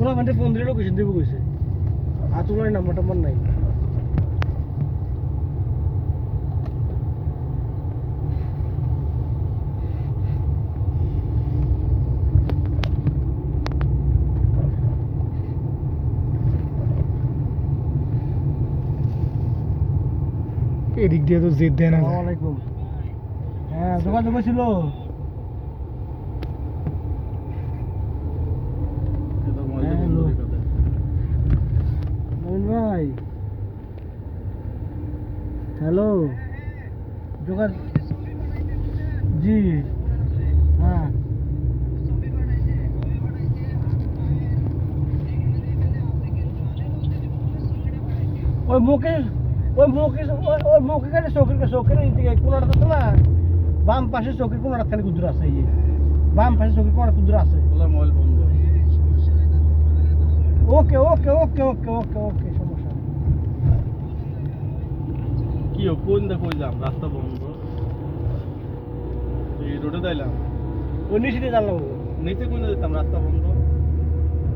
কোনো মানে ফোন দিলে লোকেশন দিব কইছে আর তোমার নাম্বার টাম্বার নাই। এদিক দিয়ে তো জেদ দেয় না হ্যাঁ যোগাযোগ ছিল হ্যালো নবীন ভাই। হ্যালো যোগাযোগ জি। হ্যাঁ। ওই মুখে ওই মুখে ওই- মুখে খালি চোখের চোখের দিকে কোনাটা তো না বাম পাশে চোখের কোনাটা খালি কুদুর আছে এই যে। বাম পাশে চোখের কোনাটা কুদুর আছে। মোবাইল বন্ধ। ওকে ওকে ওকে ওকে ওকে ওকে সমস্যা নেই। কি ও কোন দেখো যাম রাস্তা বন্ধ। এই রোডে দাইলাম ওই নিচে দিয়ে জানলাম নিচে কোন যেতাম রাস্তা বন্ধ।